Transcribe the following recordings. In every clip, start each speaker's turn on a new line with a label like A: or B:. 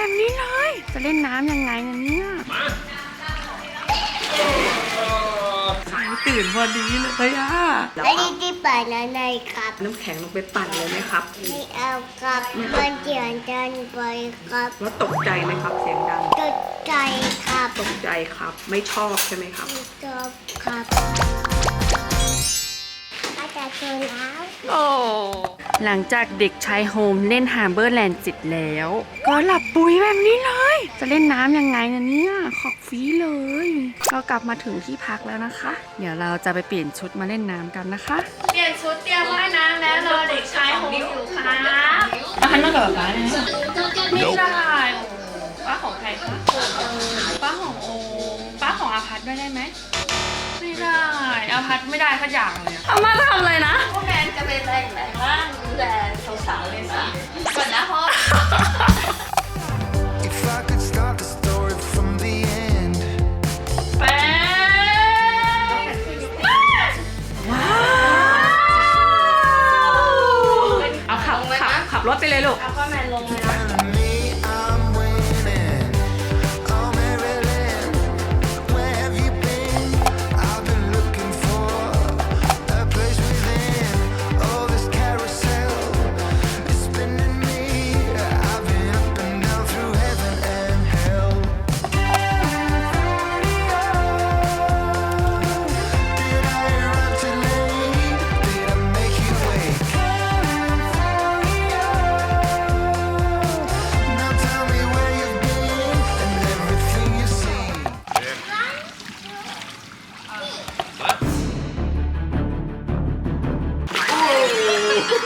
A: แบบนี้เลย จะเล่นน้ำยังไงนะเนี่ยสายตื่นพอดีเลยอะ
B: อันนี้ที่ปั่นอะไรครับ
A: น้ำแข็งลงไปปั่นเลยไหมครับ
B: ไม่เอาครับมันเจียนจันไปครับ
A: แล้วตกใจไหมครับเสียงดัง
B: ตกใจครับ
A: ตกใจครับ ไม่ชอบใช่ไหมครับ
B: ไม่ชอบครับอาจารย์ชนแล้ว
A: โอ้ หลังจากเด็กชายโฮมเล่นฮาร์เบอร์แลนด์เสร็จแล้ว ก็หลับปุ๋ยแบบนี้เลย จะเล่นน้ำยังไงนะเนี่ยขอกฟรีเลย เรากลับมาถึงที่พักแล้วนะคะ เดี๋ยวเราจะไปเปลี่ยนชุดมาเล่นน้ำกันนะคะ เปลี่ยนชุดเตรียมว่ายน้ำแล้วรอเด็กชายโฮมอยู่ครับอาหันมากับป้าเลยไม่ใช่ป้าของใครคะป้าของโอป้าของอาพัทด้วยได้ไหมไม่ได้อาพัทไม่ได้สักอย่างเลยอามาจะทำอะไรนะ
C: พวกแมนจะเป็นอะไร
A: ถไปเลยลูก
C: เอาพ่อแมนลงเลยนะ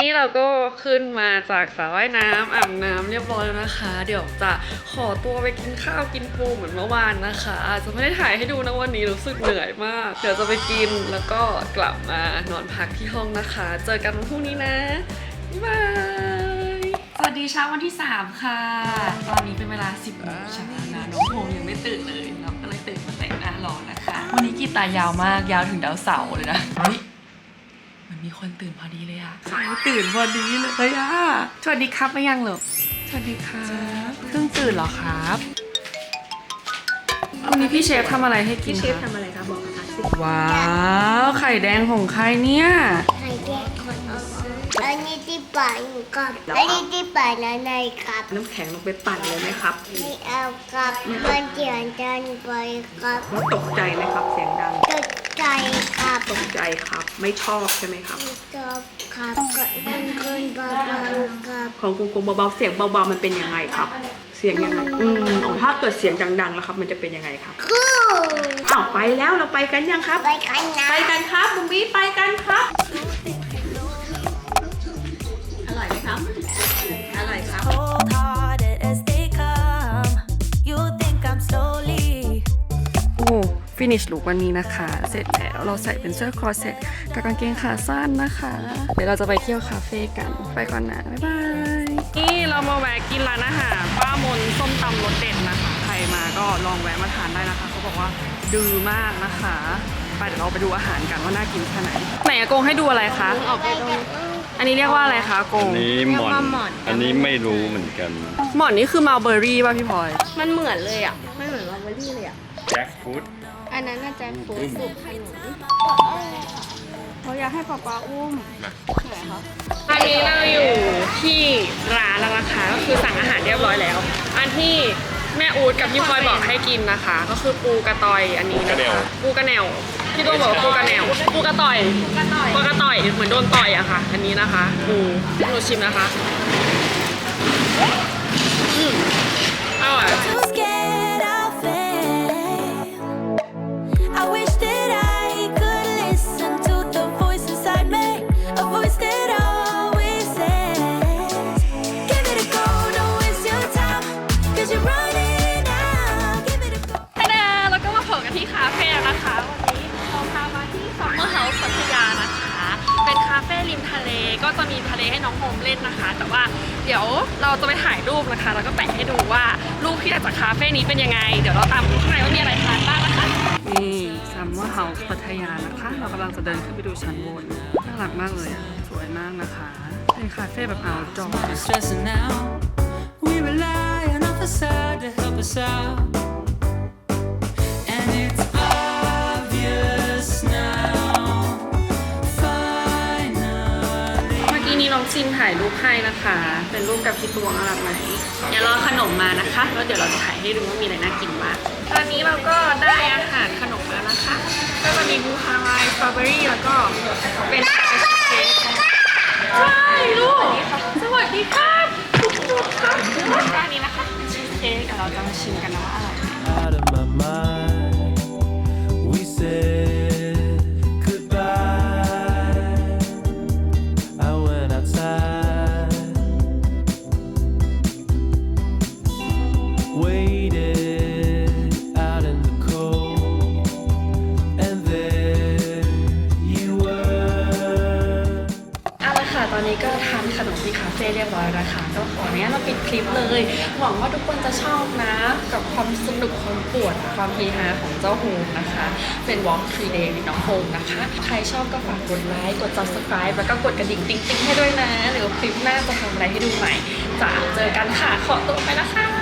A: นี่เราก็ขึ้นมาจากสระว่ายน้ำอาบน้ำเรียบร้อยแล้วนะคะ เดี๋ยวจะขอตัวไปกินข้าวกินปูเหมือนเมื่อวานนะคะ อาจจะไม่ได้ถ่ายให้ดูนะวันนี้รู้สึกเหนื่อยมาก เดี๋ยวจะไปกินแล้วก็กลับมานอนพักที่ห้องนะคะ เจอกันวันพรุ่งนี้นะบ๊ายบายสวัสดีเช้าวันที่ 3 ค่ะ ตอนนี้เป็นเวลา 10โมงเช้านะน้องโฮมยังไม่ตื่นเลยเราก็เลยตื่นมาแต่งหน้ารอนะคะ วันนี้กีตายาวมากยาวถึงดาวเสาร์เลยนะ มันมีคนตื่นพอดีเลยอะสายตื่นพอดีเลยอะสวัสดีครับไม่ยังเหรอสวัสดีครับเพิ่งตื่นเหรอครับวันนี้พี่เชฟทำอะไรให้กิน
C: พี่เชฟ
A: คะ
C: ทำอะไรคะบอกค่ะสิ
A: ว้าวไข่แดงของใครเนี่ย
B: ไข่แดงคนเอาอันนี้ที่ปั่นครับอันนี้ที่ปั่นอะไรครับ
A: น้ำแข็งลงไปปั่นเลยไหมครับ
B: ไม่เอาครับมันเจียนจันไปครับ
A: แล้วตกใจไหมครับเสียงดัง
B: ตก ใจครับ
A: ตกใจครับ ไม่ชอบใช่ไหมครับ
B: ไม่ชอบครับก็เป็นคนเบาๆครับ
A: ของกลมๆเบาๆเสียงเบาๆมันเป็นยังไงครับ เสียงยังไงอืมอ๋อถ้าเกิดเสียงดังๆแล้วครับ มันจะเป็นยังไงครับ
B: กู
A: อ้าวไปแล้วเราไปกันยังครับ
B: ไปกันนะ
A: ไปกันครับบุ้มบี้ไปกันครับ ฟินิชลุกวันนี้นะคะ เสร็จแล้วเราใส่เป็นเสื้อคอร์เซ็ตกับกางเกงขาสั้นนะคะ เดี๋ยวเราจะไปเที่ยวคาเฟ่กันไปก่อนนะ บ๊ายบาย นี่เรามาแวะกินร้านอาหารป้ามนส้มตำรสเด็ดนะคะ ใครมาก็ลองแวะมาทานได้นะคะ เขาบอกว่าดื้อมากนะคะไปเดี๋ยวเราไปดูอาหารกันว่าน่ากินแค่ไหนไหนอากงให้ดูอะไรคะ
B: ไปกัน
A: อันนี้เรียกว่าอะไรคะอากง
D: อันนี้หม่อนอันนี้ไม่รู้เหมือนกัน
A: หมอนนี่คือมัลเบอรี่ป่ะพี่พลอย
C: มันเหมือนเลยอะมันเหมือนวาเบอรี่เลยอะ
D: แจ็คฟูด
C: อันนั้นน่าจะฟูดสุกขนุน
A: เขาอยากให้ป๊าป๊าอุ้มตอนนี้เราอยู่ที่ร้านแล้วนะคะก็คือสั่งอาหารเรียบร้อยแล้ว อันที่แม่อูดกับพี่พลอยบอกให้กินนะคะ ก็คือปูกระตอยอันนี้นะคะปูกระแนวพี่ตัวบอกว่าปูกระแนวปูกระต่อยปูกระต่อยเหมือนโดนต่อยอะค่ะ อันนี้นะคะปูหนูชิมนะคะ อืมอร่อย น้องโฮมเล่นนะคะ แต่ว่าเดี๋ยวเราจะไปถ่ายรูปนะคะ แล้วก็แปะให้ดูว่ารูปที่ได้จากคาเฟ่นี้เป็นยังไง เดี๋ยวเราตามดูข้างในว่ามีอะไรทานบ้างนะคะ นี่ซัมเมอร์เฮาส์พัทยานะคะ เรากำลังจะเดินขึ้นไปดูชั้นบน น่ารักมากเลยอะสวยมากนะคะ เป็นคาเฟ่แบบเอาจอ
E: stressing out. We rely on our facade to help us out.
A: ถ่ายรูปให้นะคะ เป็นรูปกับพี่ตวงน่ารักไหมเดี๋ยวรอขนมมานะคะแล้วเดี๋ยวเราจะถ่ายให้ดูว่ามีอะไรน่ากินบ้างตอนนี้เราก็ได้อาหารขนมแล้วนะคะก็จะมีบูฮาวายสตรอเบอรี่แล้วก็เป็นชีสเค้กใช่ลูกสวัสดีครับทุกคนครับด้านนี้นะคะเป็นชีสเค้กเดี๋ยวเราจะมาชิมกันนะว่าอร่อยไหม เฟ่เรียบร้อยแล้วค่ะก็ขอเนี้ยมาปิดคลิปเลย หวังว่าทุกคนจะชอบนะ กับความสนุกความปวดความเฮฮาของเจ้าโฮมนะคะ เป็น Walk 3 Day with น้องโฮมนะคะ ใครชอบก็ฝากกดไลค์กด subscribe แล้วก็กดกระดิ่งติ๊งๆให้ด้วยนะ หรือคลิปหน้าจะทำอะไรให้ดูใหม่จะเจอกันค่ะขอตัวไปแล้วค่ะ